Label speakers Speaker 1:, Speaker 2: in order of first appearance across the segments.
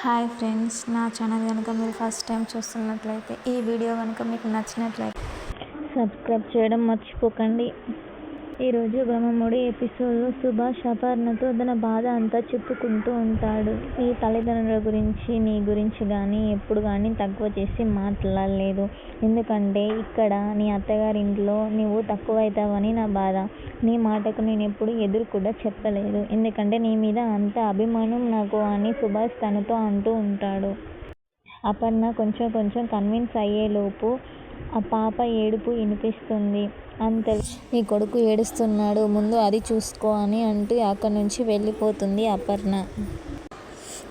Speaker 1: Hi friends నా channel కనుక మీరు ఫస్ట్ టైం చూస్తున్నట్లయితే ఈ వీడియో కనుక మీకు నచ్చినట్లయితే
Speaker 2: సబ్స్క్రైబ్ చేయడం మర్చిపోకండి. ఈరోజు బ్రహ్మముడి ఎపిసోడ్లో సుభాష్ అపర్ణతో తన బాధ అంతా చెప్పుకుంటూ ఉంటాడు. నీ తల్లిదండ్రుల గురించి నీ గురించి కానీ ఎప్పుడు కానీ తక్కువ చేసి మాట్లాడలేదు. ఎందుకంటే ఇక్కడ నీ అత్తగారింట్లో నువ్వు తక్కువవుతావని నా బాధ. నీ మాటకు నేను ఎప్పుడు ఎదురు కూడా చెప్పలేదు. ఎందుకంటే నీ మీద అంత అభిమానం నాకు అని సుభాష్ తనతో అంటూ ఉంటాడు. అపర్ణ కొంచెం కొంచెం కన్విన్స్ అయ్యేలోపు ఆ పాప ఏడుపు వినిపిస్తుంది. అంతే. నీ కొడుకు ఏడుస్తున్నాడు ముందు అది చూసుకో అని అంటూ అక్కడి నుంచి వెళ్ళిపోతుంది అపర్ణ.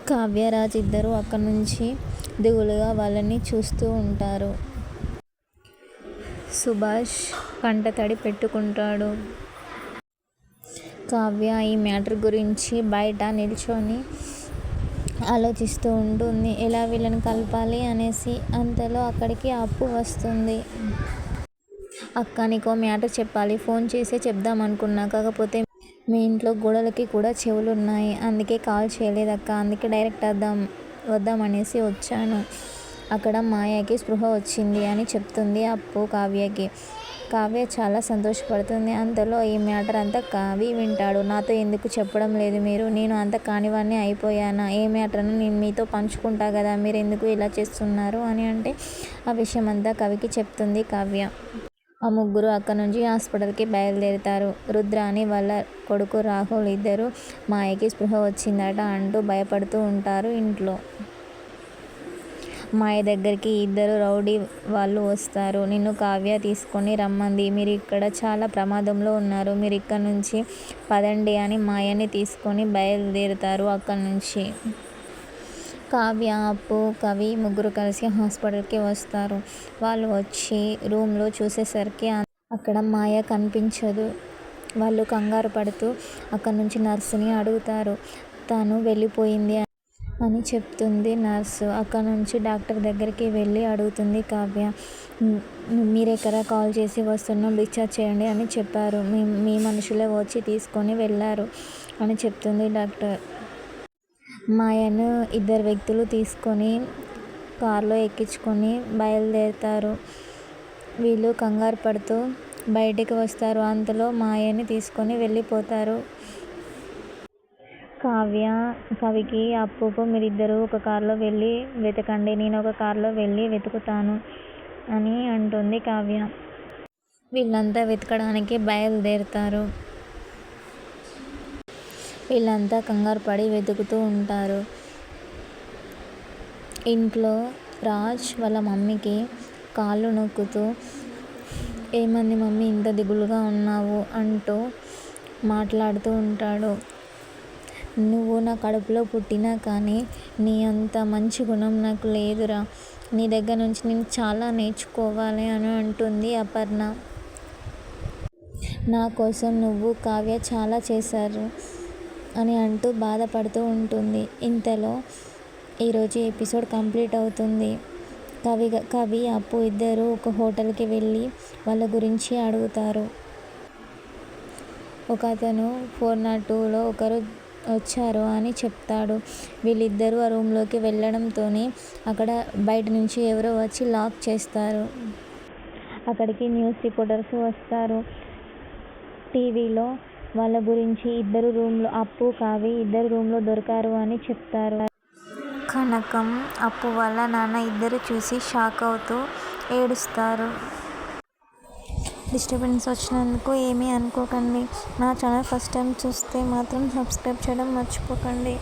Speaker 2: కావ్యరాజ్ ఇద్దరు అక్కడి నుంచి దిగులుగా వాళ్ళని చూస్తూ ఉంటారు. సుభాష్ కంటతడి పెట్టుకుంటాడు. కావ్య ఈ మ్యాటర్ గురించి బయట నిల్చొని ఆలోచిస్తూ ఉంటుంది. ఎలా వీళ్ళని కలపాలి అనేసి అంతలో అక్కడికి అప్పు వస్తుంది. అక్క నీకో మ్యాటర్ చెప్పాలి. ఫోన్ చేసే చెప్దాం అనుకున్నా. కాకపోతే మీ ఇంట్లో గోడలకి కూడా చెవులు ఉన్నాయి అందుకే కాల్ చేయలేదు అక్క. అందుకే డైరెక్ట్ వద్దాం వద్దామనేసి వచ్చాను. అక్కడ మాయకి స్పృహ వచ్చింది అని చెప్తుంది అప్పు కావ్యకి. కావ్య చాలా సంతోషపడుతుంది. అంతలో ఈ మ్యాటర్ అంతా కావి వింటాడు. నాతో ఎందుకు చెప్పడం లేదు మీరు? నేను అంత కానివాడిని అయిపోయానా? ఏ మ్యాటర్ను నేను మీతో పంచుకుంటా కదా? మీరు ఎందుకు ఇలా చేస్తున్నారు అని అంటే ఆ విషయం అంతా కవికి చెప్తుంది కావ్య. ఆ ముగ్గురు అక్కడి నుంచి హాస్పిటల్కి బయలుదేరుతారు. రుద్రాని వాళ్ళ కొడుకు రాహుల్ ఇద్దరు మాయకి స్పృహ వచ్చిందట అంటూ భయపడుతూ ఉంటారు ఇంట్లో. మాయ దగ్గరికి ఇద్దరు రౌడీ వాళ్ళు వస్తారు. నిన్ను కావ్య తీసుకొని రమ్మంది. మీరు ఇక్కడ చాలా ప్రమాదంలో ఉన్నారు. మీరు ఇక్కడ నుంచి పదండి అని మాయని తీసుకొని బయలుదేరుతారు అక్కడి నుంచి. కావ్య అప్పు కవి ముగ్గురు కలిసి హాస్పిటల్కి వస్తారు. వాళ్ళు వచ్చి రూమ్లో చూసేసరికి అక్కడ మాయ కనిపించదు. వాళ్ళు కంగారు పడుతూ అక్కడ నుంచి నర్సుని అడుగుతారు. తను వెళ్ళిపోయింది అని చెప్తుంది నర్సు. అక్కడ నుంచి డాక్టర్ దగ్గరికి వెళ్ళి అడుగుతుంది కావ్య. మీరెక్కడ కాల్ చేసి వస్తున్నాం డిశ్చార్జ్ చేయండి అని చెప్పారు. మీ మీ మనుషులే వచ్చి తీసుకొని వెళ్ళారు అని చెప్తుంది డాక్టర్. మాయను ఇద్దరు వ్యక్తులు తీసుకొని కారులో ఎక్కించుకొని బయలుదేరుతారు. వీళ్ళు కంగారు పడుతూ బయటికి వస్తారు. అంతలో మాయని తీసుకొని వెళ్ళిపోతారు. కావ్య కవికి అప్పుకు మీరిద్దరూ ఒక కారులో వెళ్ళి వెతకండి. నేను ఒక కారులో వెళ్ళి వెతుకుతాను అని అంటుంది కావ్య. వీళ్ళంతా వెతకడానికి బయలుదేరుతారు. వీళ్ళంతా కంగారు పడి వెతుకుతూ ఉంటారు. ఇంట్లో రాజ్ వాళ్ళ మమ్మీకి కాళ్ళు నొక్కుతూ ఏమంది మమ్మీ ఇంత దిగులుగా ఉన్నావు? అంటూ మాట్లాడుతూ ఉంటాడు. నువ్వు నా కడుపులో పుట్టినా కానీ నీ అంత మంచి గుణం నాకు లేదురా. నీ దగ్గర నుంచి నేను చాలా నేర్చుకోవాలి అని అంటుంది అపర్ణ. నా కోసం నువ్వు కావ్య చాలా చేశారు. అని అంటూ బాధపడుతూ ఉంటుంది. ఇంతలో ఈరోజు ఎపిసోడ్ కంప్లీట్ అవుతుంది. కవి కవి అప్పు ఇద్దరు ఒక హోటల్కి వెళ్ళి వాళ్ళ గురించి అడుగుతారు. ఒక అతను ఫోర్ నాట్ టూలో ఒకరు వచ్చారు అని చెప్తాడు. వీళ్ళిద్దరూ ఆ రూమ్లోకి వెళ్ళడంతోనే అక్కడ బయట నుంచి ఎవరో వచ్చి లాక్ చేస్తారు. అక్కడికి న్యూస్ రిపోర్టర్స్ వస్తారు. టీవీలో వాళ్ళ గురించి ఇద్దరు రూమ్లో అప్పు కావి ఇద్దరు రూమ్లో దొరికారు అని చెప్తారు.
Speaker 1: కనకం అప్పు వాళ్ళ నాన్న ఇద్దరు చూసి షాక్ అవుతూ ఏడుస్తారు. డిస్టర్బెన్స్ వచ్చినందుకు ఏమీ అనుకోకండి. నా ఛానల్ ఫస్ట్ టైం చూస్తే మాత్రం సబ్స్క్రైబ్ చేయడం మర్చిపోకండి.